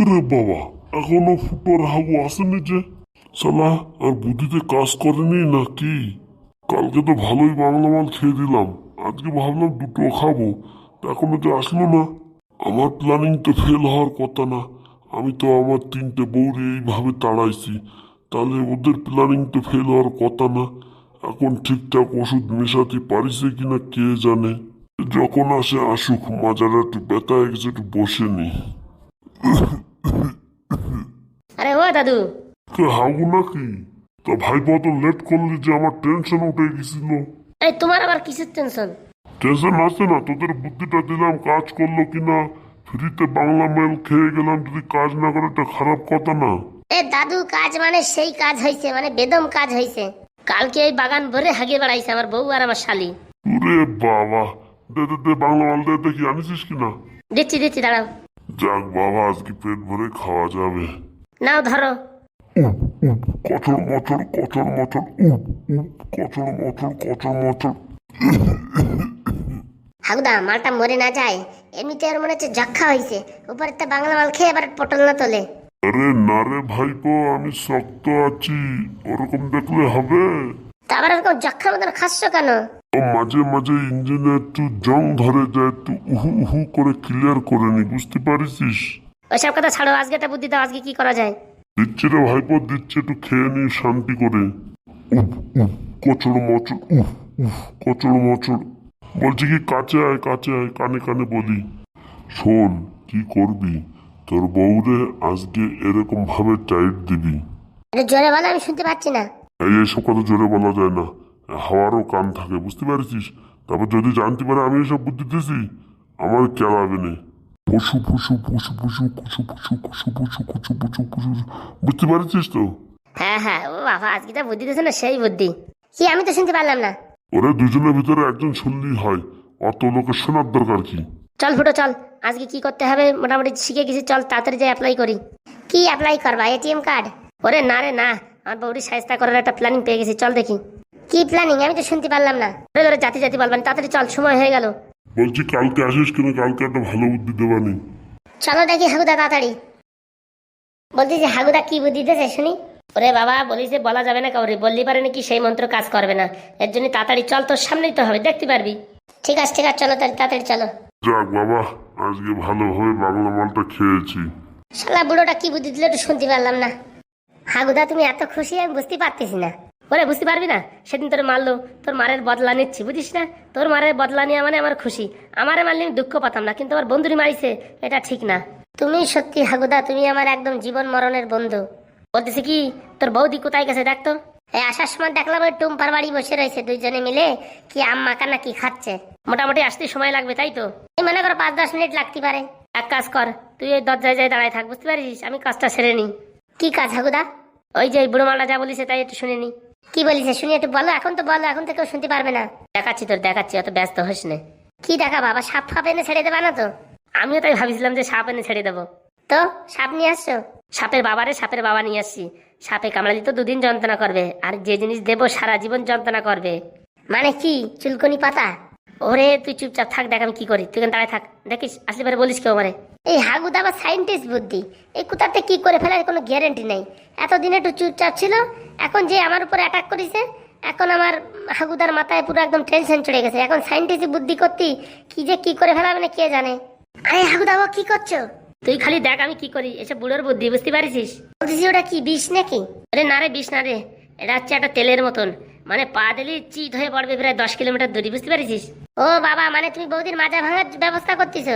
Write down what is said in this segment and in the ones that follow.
রে বাবা। এখনও ফুটোর হাগু আসেনি যে। সালা আর বুদ্ধিতে কাজ করেনি নাকি? কালকে তো ভালোই বাংলা মাল খেয়ে দিলাম। আজকে ভাবলাম দুটো খাব। তা এখনও যে আসলো না। আমার প্ল্যানিং তো ফেল হওয়ার কথা না। আমি তো আমার তিনটে বউরে এইভাবে তাড়াইছি। তাহলে ওদের প্ল্যানিং তো ফেল হওয়ার কথা না। এখন ঠিকঠাক ওষুধ মেশাতে পারিছে কিনা কে জানে। যখন আসে আসুক, মাজারা একটু ব্যথা গেছে একটু বসে নি। আরে ও দাদু। কে হাগু নাকি? তা ভাই তো লেট করলি যে আমার টেনশন উঠে গেছিল। এই তোমার আবার কিসের টেনশন টেনশন আছে না তোদের বুদ্ধিটা দিলাম কাজ করল কিনা? ফ্রিতে বাংলা মেল খেয়ে গেলাম যদি কাজ না করে এটা খারাপ কথা না। এ দাদু কাজ মানে সেই কাজ হয়েছে মানে বেদম কাজ হয়েছে কালকে এই বাগান ভরে হাগে বেড়াইছে আমার বউ আর আমার শালি। ওরে বাবা দে দে দে বাংলা মাল দে দেখি আনিছিস কিনা? দিচ্ছি দিচ্ছি দাঁড়াও। যাক বাবা আজকে পেট ভরে খাওয়া যাবে। নাও ধরো। কচর মচর কচর মচর কচর মচর কচর মচর। হাগুদা মালটা মরে না যায়। এমনিতে আর মনে হচ্ছে যক্ষা হয়েছে উপরে তো বাংলা মাল খেয়ে আবার পটল না তোলে। আরে না রে ভাইপো আমি শক্ত আছি। ওরকম দেখলে হবে। তা আবার এরকম যক্ষার মতন খাচ্ছ কেন? মাঝে মাঝে ইঞ্জিনে একটু জং ধরে যায় একটু উহু উহু করে ক্লিয়ার করে নি বুঝতে পারিস ওইসব কথা ছাড়ো আজকে একটা বুদ্ধি দাও আজকে কি করা যায়? দিচ্ছে রে ভাইপো দিচ্ছে একটু খেয়ে নি শান্তি করে। উফ উফ কচড় মচড় উফ উফ কচড় মচড় বলছি কি কাছে আয় কাছে আয় কানে কানে বলি। শোন কি করবি? তোর বউরে আজকে এরকম ভাবে টাইট দিবি। জোরে বলো আমি শুনতে পাচ্ছি না। এই এইসব কথা জোরে বলা যায় না। হাওয়ারও কান থাকে বুঝতে পারছিস? তারপর যদি জানতে পারে আমি এসব বুদ্ধি দিয়েছি আমার কেলাবে না পশু পশু পশু পশু কুচু পশু কুচু পশু কুচু পশু কুচু বুঝতে পেরেছিস তো হ্যাঁ হ্যাঁ ও বাবা আজকে তো বুদ্ধি দিয়েছে না সেই বুদ্ধি কি আমি তো শুনতে পারলাম না ওরা দুজনের ভিতরে একজন শুনলেই হয় অত লোকের শোনার দরকার কি চল ফুটো চল আজকে কি করতে হবে মোটামুটি শিখে গেছি চল তাড়াতাড়ি যাই অ্যাপ্লাই করি কি অ্যাপ্লাই করবা এটিএম কার্ড ওরে না রে না আমার বৌরি সাহিস্তা করার একটা প্ল্যানিং পেয়ে গেছি চল দেখি কি প্ল্যানিং আমি তো শুনতে পারলাম না ধরে ধরে জাতি জাতি বলবেন তাড়াতাড়ি চল সময় হয়ে গেল বলছি কালকে আসিস কেন? কালকে একটা ভালো বুদ্ধি দেবানি চলো দেখি হাগুদা তাড়াতাড়ি। বলছি যে হাগুদা কি বুদ্ধি দিতেছে শুনি? ওরে বাবা বলিস যে বলা যাবে না কাউরে। বললি পারে নাকি সেই মন্ত্র কাজ করবে না। এর জন্য তাড়াতাড়ি চল তোর সামনেই তো হবে দেখতে পারবি। ঠিক আছে ঠিক আছে চলো তাড়াতাড়ি তাড়াতাড়ি চলো। যাক বাবা আজকে ভালোভাবে বাংলা মালটা খেয়েছি। শালা বুড়োটা কি বুদ্ধি দিলে একটু শুনতে পারলাম না। হাগুদা তুমি এত খুশি আমি বুঝতে পারতেছি না। ওরে, বুঝতে পারবি না? সেদিন তোর মারলো, তোর মারের বদলা নিচ্ছি, বুঝিস না? তোর মারের বদলা নিয়ে মানে আমার খুশি। আমারে মারলে আমি দুঃখ পাতাম না, কিন্তু আমার বন্ধুরি মারিছে, এটা ঠিক না। তুমি সত্যি হাগুদা, তুমি আমার একদম জীবন মরণের বন্ধু। বলতেছি কি, তোর বৌদি কোথায় গেছে দেখতো এই আসার সময় দেখলাম ওই টুম্পার বাড়ি বসে রয়েছে দুইজনে মিলে, কি আম্মা কানা কি খাচ্ছে। মোটামুটি আসতে সময় লাগবে, তাই তো? মনে করো পাঁচ, দশ মিনিট লাগতে পারে। এক কাজ কর, তুই ওই দরজায় যাই দাঁড়ায় থাক, বুঝতে পারিস? আমি কাজটা সেরে নি কি কাজ হাগুদা? ওই যে বুড়ো মালটা যা বলিছে তাই একটু শুনে নি কি বলিস শুনি একটু বলো এখন তো বলো এখন তো কেউ শুনতে পারবে না। দেখাচ্ছি তোর দেখাচ্ছি অত ব্যস্ত হোস না। কি দেখা বাবা সাপ ফাপ এনে ছেড়ে দেবা না তো? আমিও তাই ভাবিছিলাম যে সাপ এনে ছেড়ে দেবো। তো সাপ নিয়ে আসছো? সাপের বাবারে সাপের বাবা নিয়ে আসছি। সাপে কামড়ালি তো দুদিন যন্ত্রণা করবে আর যে জিনিস দেবো সারা জীবন যন্ত্রণা করবে। মানে কি চুলকনি পাতা? ওরে তুই চুপচাপ থাক দেখ আমি কি করি। তুই এখানে দাঁড়ায় থাক দেখিস? আসলে পরে বলিস কেউ আমারে। এই হাগুদা বা সাইন্টিস্ট বুদ্ধি এই কুতাতে কি করে ফেলার কোনো গ্যারেন্টি নেই। এতদিন একটু চুপচাপ ছিল এখন যে আমার উপরে অ্যাটাক করেছে এখন আমার হাগুদার মাথায় পুরো একদম টেনশন চড়ে গেছে। এখন সাইন্টিস্ট বুদ্ধি করতি কি যে কি করে ফেলাবে না কে জানে। আরে হাগুদা কি করছ? তুই খালি দেখ আমি কি করি এসব বুড়োর বুদ্ধি বুঝতে পারিস ওটা কি বিষ নাকি? আরে না রে বিষ না রে এটা হচ্ছে একটা তেলের মতন। মানে পা দিলেই চিট হয়ে পড়বে প্রায় দশ কিলোমিটার দূরে বুঝতে পারিস ও বাবা মানে তুমি বৌদির মাজা ভাঙার ব্যবস্থা করতেছ?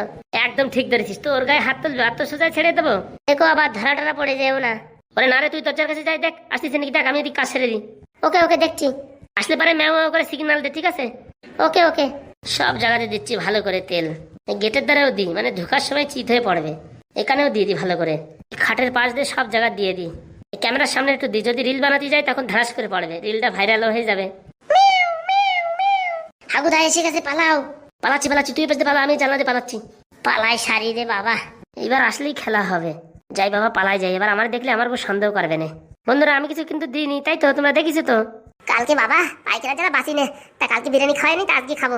একদম ঠিক ধরেছিস তোর গায়ে হাত তুলবে আর তো সোজা ছেড়ে দেবো। দেখো আবার ধরা টরা পড়ে যাও না। ওরে না রে তুই তোর কাছে যাই দেখ আসতেছে নাকি দেখ আমি এদিকে কাজ সেরে দিই। ওকে ওকে দেখছি। আসলে পারে ম্যাও ম্যাও করে সিগন্যাল দে ঠিক আছে? ওকে ওকে। সব জায়গাতে দিচ্ছি ভালো করে তেল। গেটের দ্বারাও দিই মানে ঢোকার সময় চিত হয়ে পড়বে। এখানেও দিয়ে দিই ভালো করে। খাটের পাশ দিয়ে সব জায়গা দিয়ে দিই। ক্যামেরার সামনে একটু দিই যদি রিল বানাতে যাই তখন ধারাস করে পড়বে। রিলটা ভাইরাল হয়ে যাবে। হাগুদা এসে গেছে পালাও। পালাচ্ছি পালাচ্ছি। তুই পেছনে পালা আমি জানাতে পালাচ্ছি। পালাই সারি রে বাবা। এবার আসলেই খেলা হবে। যাই বাবা পালাই যাই। এবার আমার দেখলে আমার উপর সন্দেহ করবে না। বন্ধুরা আমি কিছু কিন্তু দিইনি তাই তো? তোমরা দেখিছো তো? কালকে বাবা পাইকারা যারা বাসি নে তা কালকে বিরিয়ানি খাওয়াইনি তা আজকে খাব।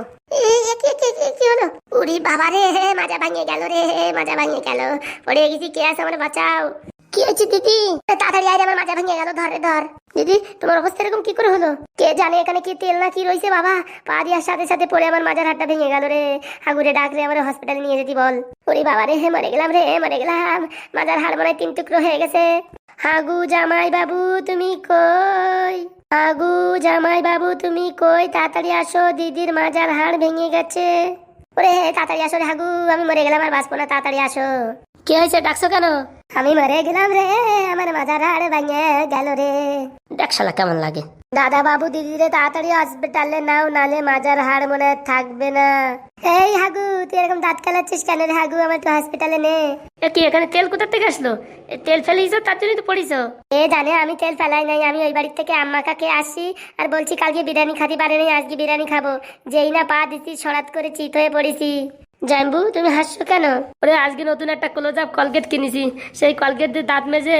কি হলো? উরি বাবা রে মাজা ভাঙিয়ে গেল রে মাজা ভাঙিয়ে গেল। পড়ে গেছি কে আছে আমার বাঁচাও? কি হয়েছে দিদি? তাড়াতাড়ি আয় আমার মাজা ভেঙে গেল ধরে ধর। দিদি তোমার অবস্থা এরকম কি করে হলো? কে জানে এখানে কি তেল না কি রয়েছে বাবা? পা দিয়ার সাথে সাথে পড়ে আমার মাজার হাতটা ভেঙে গেল রে। হাগুরে ডাক রে আমার হসপিটালে নিয়ে যেতে বল। ওরে বাবা রে মরে গেলাম রে মরে গেলাম। মাজার হাড় মনে তিন টুকরো হয়ে গেছে। হাগু জামাই বাবু তুমি কই? হাগু জামাই বাবু তুমি কই? তাড়াতাড়ি আসো দিদির মাজার হাড় ভেঙে গেছে। ওরে তাড়াতাড়ি আসো রে হাগু আমি মরে গেলাম আর বাঁচবো না তাড়াতাড়ি আসো। কি হয়েছে ডাকছো কেন? আমি মরে গেলাম রে আমার মাজার হাড় ভেঙে গেল রে। ডাকশালা কেমন লাগে। দাদা বাবু দিদি রে তাড়াতাড়ি হসপিটালে নাও নালে মাজার হাড় মনে থাকবে না। এই হাগু তুই এরকম দাঁত কালাচ্ছিস কেন রে হাগু? আমার তো হসপিটালে নে কি এখানে তেল কোথা থেকে আসলো? এ, তেল ফেলেইছো তার জন্যই তো পড়িস এ জানে আমি তেল ফেলাই নাই আমি ওই বাড়ি থেকে আম্মা কাকে আসি আর বলছি কালকে বিরিয়ানি খাতে পারেনি আজকে বিরিয়ানি খাব। যেই না পা দিছি সরাত করে চিত হয়ে পড়েছি। জাম্বু তুমি হাসছো কেন? ওরে, আজকে নতুন একটা ক্লোজ আপ কলগেট কিনেছি। সেই কলগেট দিয়ে দাঁত মেজে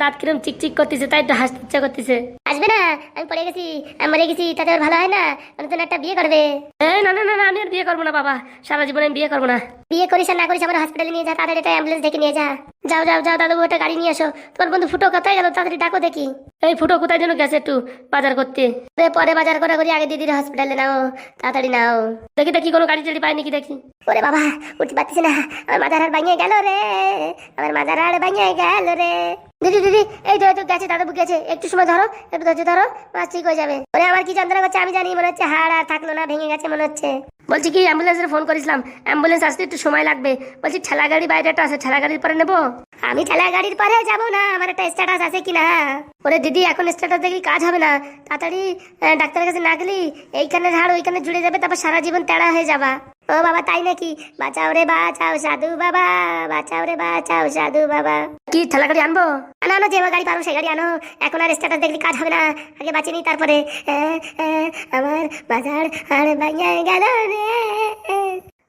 দাঁত কিরম চিকচিক করতেছে, তাই একটু হাসতে ইচ্ছা করতেছে। আসবে না? আমি পড়ে গেছি আমি মরে গেছি তাতে ওর ভালো হয় না? নতুন একটা বিয়ে করবে। না না না না, আমি আর বিয়ে করব না বাবা। সারা জীবনে আমি বিয়ে করব না। বিয়ে করিস আর না করিস আমার হসপিটালে নিয়ে যা তাড়াতাড়ি একটা অ্যাম্বুলেন্স ডেকে নিয়ে যা। যাও যাও যাও দাদু একটা গাড়ি নিয়ে আসো তোমার বন্ধু ফুটো কোথায় গেল? তাড়াতাড়ি ডাকো দেখি। এই ফুটো কোথায় যেন গেছে একটু বাজার করতে। পরে বাজার করা করি আগে দিদির হসপিটালে নাও। তাড়াতাড়ি নাও। দেখি দেখি কোনো গাড়ি টাড়ি পাই নাকি দেখি। ওরে বাবা উঠতে পারছিস না। আমার মাথার হাড় ভাঙিয়ে গেল রে। আমার মাথার হাড় ভাঙিয়ে গেল রে। দিদি দিদি এই তো তো, গেছে, দাদা গেছে একটু সময় ধরো, একটু ধৈর্য ধরো মাছ ঠিক হয়ে যাবে। ওরে, আমার কি যন্ত্রণা করছে, আমি জানি, মনে হচ্ছে হাড় আর থাকল না, ভেঙে গেছে, মনে হচ্ছে। বলছি কি, অ্যাম্বুলেন্সের ফোন করেছিলাম, অ্যাম্বুলেন্স আসতে একটু সময় লাগবে। বলছি, ঠেলা গাড়ি বাইরে একটা আছে, ঠেলা গাড়ির পরে নেব? আমি ঠেলা গাড়ির পরে যাব না, আমার একটা স্ট্যাটাস আছে কি না ওরে দিদি, এখন স্ট্যাটাস দেখি কাজ হবে না। তাড়াতাড়ি ডাক্তারের কাছে না গেলি এইখানে ঝাড় ওইখানে জুড়ে যাবে, তারপর সারা জীবন তেড়া হয়ে যাবা। ও বাবা তাই নাকি? বাঁচাও রে বাঁচাও সাধু বাবা বাঁচাও রে বাঁচাও সাধু বাবা। কি ঠেলা গাড়ি আনব? না না যে গাড়ি পারো সেই গাড়ি আনো। এখন আর স্ট্যাটাস দেখলে কাজ হবে না। আগে বাঁচিয়ে নি তারপরে আমার বাজার আর ভাঙিয়ে গেল রে।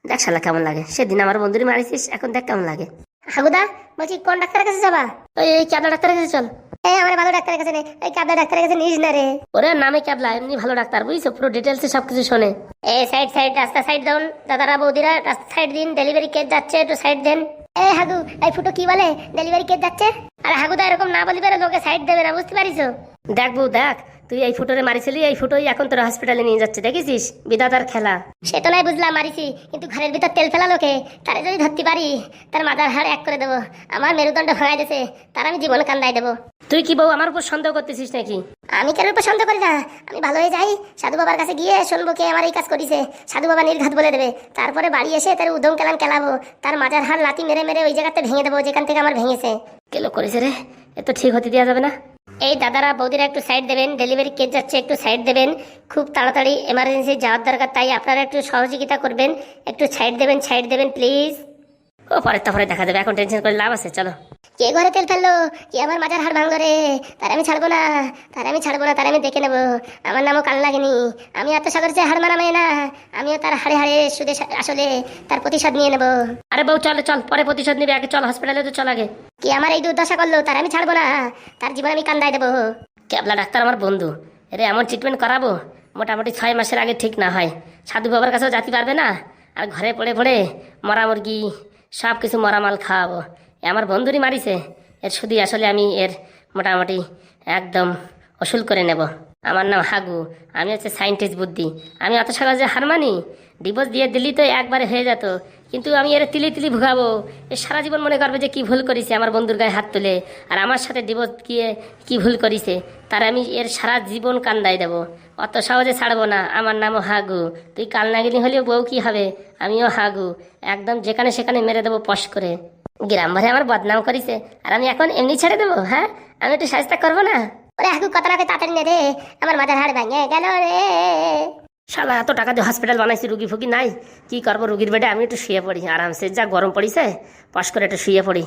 দেখ শালা কেমন লাগে। সেদিন আমার বন্ধুরি মারিছিস এখন দেখ কেমন লাগে। হাগুদা বলছি কোন ডাক্তারের কাছে যাবা? ওই ক্যাবলা ডাক্তারের কাছে চল। এই আমার ভালো ডাক্তারের কাছে নেই। এই ক্যাবলা ডাক্তারের কাছে নিস না রে। ওরে নামে ক্যাবলা এমনি ভালো ডাক্তার বুঝছ? পুরো ডিটেলসে সবকিছু শোনে। এই সাইড সাইড রাস্তা সাইড দাউন দাদারা বৌদিরা রাস্তা সাইড দিন ডেলিভারি কেস যাচ্ছে একটু সাইড দেন। এ হাগু এই ফুটো কি বলে? ডেলিভারি কেস যাচ্ছে? আর হাগুদা এরকম না বলি পারে লোকে সাইড দেবে না বুঝতে পারিস দেখ বউ দেখ। তুই এই ফুটোরে মারিছিলি এই ফুটোই এখন তোর হসপিটালে নিয়ে যাচ্ছে দেখেছিস বিধাতার খেলা। সে তো নাই বুঝলাম মারিছি কিন্তু ঘরের ভিতর তেল ফেলা লোকে তারে যদি ধরতে পারি তার মাথার হাড় এক করে দেবো আমার মেরুদণ্ড ভাঙাই দিয়েছে তার আমি জীবন কান্দাই দেবো। তুই কি বউ আমার উপর সন্দেহ করতেছিস নাকি? আমি কেন উপর সন্দেহ করি না? আমি ভালো হয়ে যাই সাধু বাবার কাছে গিয়ে শুনব কে আমার এই কাজ করিছে। সাধু বাবা নির্ঘাত বলে দেবে। তারপরে বাড়ি এসে তার উদম কেলান কেলাবো তার মাজার হাড় লাতি মেরে মেরে ওই জায়গাতে ভেঙে দেবো যেখান থেকে আমার ভেঙেছে। কেলো করেছে রে? এ তো ঠিক হতে দেওয়া যাবে না। এই দাদারা বৌদিরা একটু সাইড দেবেন ডেলিভারি কেস যাচ্ছে একটু সাইড দেবেন, খুব তাড়াতাড়ি এমার্জেন্সি যাওয়ার দরকার, তাই আপনারা একটু সহযোগিতা করবেন, একটু সাইড দেবেন সাইড দেবেন প্লিজ ও পরে তারপরে দেখা দেবে, এখন টেনশন করে লাভ আছে, চলো। কে ঘরে তেল ফেলল কে আমার মাজার হাড় ভাঙলো রে? তার আমি ছাড়বো না তার আমি ছাড়বো না তার আমি দেখে নেব। আমার নামও কাল লাগেনি। আমি এত সাগর চেয়ে হাড় মারা মেয়ে না আমিও তার হাড়ে হাড়ে সুদে আসলে তার প্রতিশোধ নিয়ে নেব। আরে বউ চল চল পরে প্রতিশোধ নিবি আগে চল হসপিটালে তো চল আগে। কি আমার এই দুর্দশা করল তার আমি ছাড়বো না তার জীবন আমি কান্দাই দেবো। ক্যাবলা ডাক্তার আমার বন্ধু এরে এমন ট্রিটমেন্ট করাবো মোটামুটি ছয় মাসের আগে ঠিক না হয়। সাধু বাবার কাছেও যাতে পারবে না আর ঘরে পড়ে পড়ে মরা মুরগি সব কিছু মরা মাল খাওয়াবো। আমার বন্ধুরই মারিছে। এর শুধু আসলে আমি এর মোটামুটি একদম অসুল করে নেব। আমার নাম হাগু, আমি হচ্ছে সাইন্টিস্ট বুদ্ধি। আমি অত সহজে হার মানি ডিভোর্স দিয়ে দিলি তো একবারে হয়ে যেত। কিন্তু আমি এর তিলি তিলি ভুগাবো। এ সারা জীবন মনে করবে যে কি ভুল করেছে আমার বন্ধুর গায়ে হাত তুলে। আর আমার সাথে ডিভোর্স গিয়ে কি ভুল করেছে, তার আমি এর সারা জীবন কান্দাই দেবো। অত সহজে ছাড়বো না। আমার নামও হাগু। তুই কাল নাগিনি হলেও বউ কি হবে? আমিও হাগু। একদম যেখানে সেখানে মেরে দেবো পশ করে। গ্রাম ভরে আমার বদনাম করেছে। আর আমি এখন এমনি ছেড়ে দেবো হ্যাঁ? আমি একটু সাজটা করব না? ওরে হাগু কত রাখে তাড়াতাড়ি নে রে আমার মাথার হাড় ভেঙে গেল রে। শালা এত টাকা দিয়ে হসপিটাল বানাইছি রুগী ফুগি নাই। কি করব রুগীর বেডে? আমি একটু শুয়ে পড়ি আরামসে। যা গরম পড়িছে পাশ করে একটু শুয়ে পড়ি।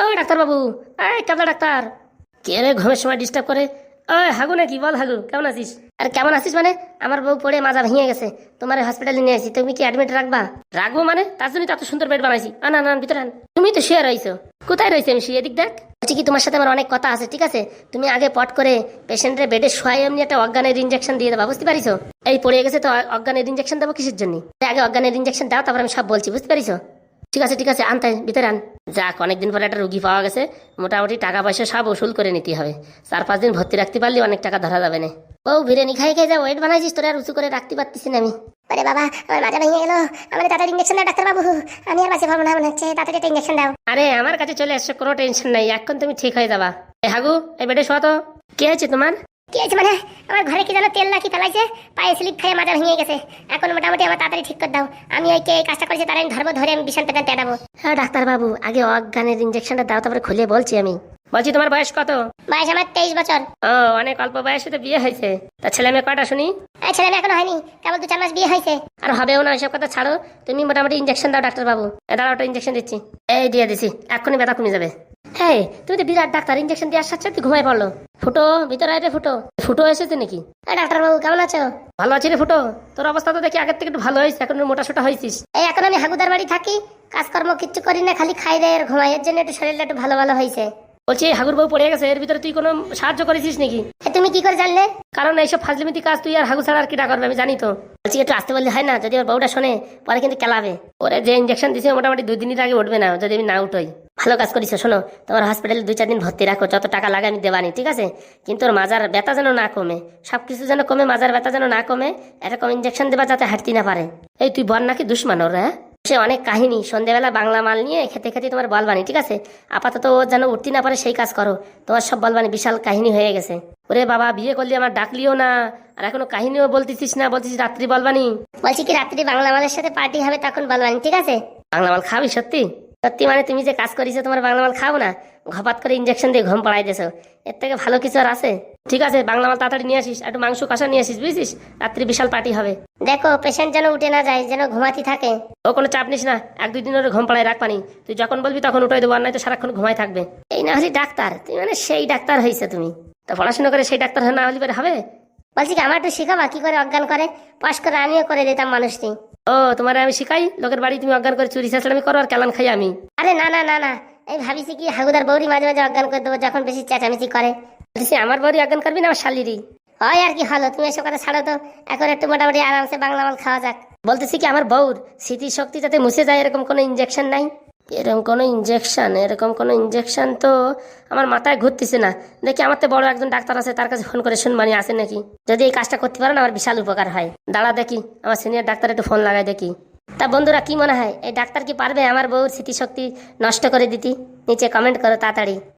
ও ডাক্তারবাবু এই কেমন ডাক্তার। কে রে ঘুমের সময় ডিস্টার্ব করে? ওই হাগু নাকি? বল হাগু, কেমন আছিস? আর কেমন আছিস মানে? আমার বউ পড়ে মাজা ভেঙে গেছে। তোমার হসপিটালে নিয়ে আসি, তুমি কি অ্যাডমিট রাখবা? রাখব মানে? তার জন্য এত সুন্দর বেড বানাইছি। আনা না ভিতরে আন। তুমি তো শুয়ে রয়েছো কোথায় রয়েছে আমি শুয়ে দিক দেখ? বলছি কি তোমার সাথে আমার অনেক কথা আছে, ঠিক আছে? তুমি আগে পট করে পেশেন্টের বেডে শোয়াই এমনি একটা অজ্ঞানের ইঞ্জেকশন দিয়ে দেবা, বুঝতে পারিছো? এই পড়ে গেছে তো অজ্ঞানের ইঞ্জেকশন দেবো কিসের জন্য? আগে অজ্ঞানের ইঞ্জেকশন দাও, তারপর আমি সব বলছি, বুঝতে পারিছো? ঠিক আছে ঠিক আছে আনতে ভিতরে আন। যাক অনেকদিন পরে একটা রুগী পাওয়া গেছে। মোটামুটি টাকা পয়সা সব ওসুল করে নিতে হবে। চার পাঁচ দিন ভর্তি রাখতে পারলে অনেক টাকা ধরা যাবে না। ও বিরিয়ানি খাই খাই যা ওয়েট বানাইছিস তোরা আর উঁচু করে রাখতে পারতিস না আমি। আরে বাবা আমার মাথা ভেঙে গেল। আমার তাড়াতাড়ি ইঞ্জেকশন দাও ডাক্তার বাবু আমি আর বাঁচতে পারব না মনে হচ্ছে তাড়াতাড়ি একটা ইঞ্জেকশন দাও। আরে আমার কাছে চলে এসছো কোনো টেনশন নাই। এখন তুমি ঠিক হয়ে যাবা। এ হাগু এই বেডে শোয়া তো। কি হয়েছে তোমার? কি হয়েছে মানে? আমার ঘরে কি যেন তেল নাকি ফেলাইছে পায়ে স্লিপ খেয়ে মাথা ভেঙে গেছে। এখন মোটামুটি আমার তাড়াতাড়ি ঠিক করে দাও। আমি ওই কে এই কাজটা করেছি তারা আমি ধরবো ধরে আমি বিশাল পেটান টেটাবো হ্যাঁ ডাক্তারবাবু আগে অজ্ঞানের ইঞ্জেকশনটা দাও তারপরে খুলে বলছি আমি। বলছি তোমার বয়স কত? বয়স আমার তেইশ বছর। ও অনেক অল্প বয়সে তো বিয়ে হয়েছে। তা ছেলে মেয়ে কটা শুনি? এই ছেলে মেয়ে এখনও হয়নি কেবল দু চার মাস বিয়ে হয়েছে। আর হবেও না এসব কথা ছাড়ো। তুমি মোটামুটি ইঞ্জেকশন দাও ডাক্তারবাবু। এ দাঁড়াও একটা ইঞ্জেকশন দিচ্ছি। এই দিয়ে দিছি। এক্ষুনি ব্যথা কমে যাবে। হ্যাঁ তুমি তো বিরাট ডাক্তার ইঞ্জেকশন আসার সাথে ঘুমাই পড়ল। ফুটো, ভিতরে আয় রে ফুটো। ফুটো এসেছে নাকি? ডাক্তার বাবু কেমন আছো? ভালো আছি রে ফুটো। তোর অবস্থা তো দেখি আগের থেকে একটু ভালো হয়েছে, এখন মোটা সোটা হয়েছিস। এই, এখন আমি হাগুদার বাড়ি থাকি। কাজকর্ম কিচ্ছু করি না, খালি খাই দেয় আর ঘুমাই। এর জন্য একটু শরীরটা একটু ভালো ভালো হয়েছে। বলছি হাগুর বউ পড়ে গেছে এর ভিতরে তুই কোনো সাহায্য করেছিস নাকি? তুমি কি করে জানলে? কারণ এইসব ফাজলিমিতি কাজ তুই আর হাগু ছাড়া আর কিটা করবে আমি জানি তো। বলছি একটু আসতে বললে হয় না যদি ওর বউটা শোনে পরে কিন্তু কেলাবে। ওরে যে ইঞ্জেকশন দিছে মোটামুটি দুই দিনের আগে উঠবে না যদি আমি না উঠোই। ভালো কাজ করিস শোনো তোমার হসপিটালে দুই চার দিন ভর্তি রাখো যত টাকা লাগে আমি দেবানি ঠিক আছে? কিন্তু ওর মাজার ব্যথা যেন না কমে সব কিছু যেন কমে মাজার ব্যথা যেন না কমে এরকম ইঞ্জেকশন দেবা যাতে হাঁটতে না পারে। এই তুই বল নাকি দুশ্মন ওর হ্যাঁ? সে অনেক কাহিনী। সন্ধ্যেবেলা বাংলা মাল নিয়ে খেতে খেতে তোমার বলবানি ঠিক আছে? আপাতত ও যেন উঠতে না পারে সেই কাজ করো। তোমার সব বলবানি বিশাল কাহিনী হয়ে গেছে। ওরে বাবা বিয়ে করলি আমার ডাকলিও না। আর এখনও কাহিনীও বলতেছিস না বলতেছিস রাত্রি বলবানি বলছি কি রাত্রি বাংলা মালের সাথে পার্টি হবে তখন বলবানি ঠিক আছে? বাংলা মাল খাবি সত্যি? সত্যি মানে তুমি যে কাজ করিছো তোমার বাংলা মাল খাও না? ঘপাত করে ইঞ্জেকশন দিয়ে ঘুম পাড়াই দিছো এর থেকে ভালো কিছু আর আছে? ঠিক আছে বাংলা মাল তাড়াতাড়ি নিয়ে আসিস একটু মাংস কষা নিয়ে আসিস বুঝছিস? রাত্রি বিশাল পার্টি হবে। দেখো পেশেন্ট যেন উঠে না যায় যেন ঘুমাতি থাকে। ও কোনো চাপ নিস না এক দুই দিন ওর ঘুম পাড়ায় রাখ পানি। তুই যখন বলবি তখন উঠাই দেবো আর নয়তো সারাক্ষণ ঘুমাই থাকবে। এই না হলি ডাক্তার তুই মানে সেই ডাক্তার হয়েছে তুমি। তো পড়াশোনা করে সেই ডাক্তার না হলে পরে হবে? বলছি কি আমার একটু শেখাবা কি করে অজ্ঞান করে? পাশ করে আমিও করে দিতাম মানুষটি। ও তোমার আমি শিখাই? লোকের বাড়ি তুমি অজ্ঞান করে চুরি চাচলামি করো আর কেলান খাই আমি। আরে না না না না। এই ভাবিছি কি হাগুদার বৌরি মাঝে মাঝে অজ্ঞান করে দেবো যখন বেশি চেঁচামেচি করে। বলছি, আমার বাড়ি অজ্ঞান করবি না, আমার শালিরি হয় আর কি হলো, তুমি এসব কথা ছাড়ো তো। এখন একটু মোটামুটি আরামসে বাংলা মাল খাওয়া যাক। বলতেছি কি, আমার বউর স্মৃতি শক্তি যাতে মুছে যায় এরকম কোনো ইঞ্জেকশন নাই? এরকম কোনো ইঞ্জেকশন এরকম কোনো ইঞ্জেকশন তো আমার মাথায় ঘুরতেছে না। দেখি, আমার তো বড় একজন ডাক্তার আছে, তার কাছে ফোন করে শুনবানি আছে নাকি? যদি এই কাজটা করতে পারেন আমার বিশাল উপকার হয়। দাঁড়া দেখি, আমার সিনিয়র ডাক্তার একটু ফোন লাগাই দেখি। তা বন্ধুরা, কি মনে হয়? এই ডাক্তার কি পারবে আমার বউর স্মৃতিশক্তি নষ্ট করে দিতি? নিচে কমেন্ট করো তাড়াতাড়ি।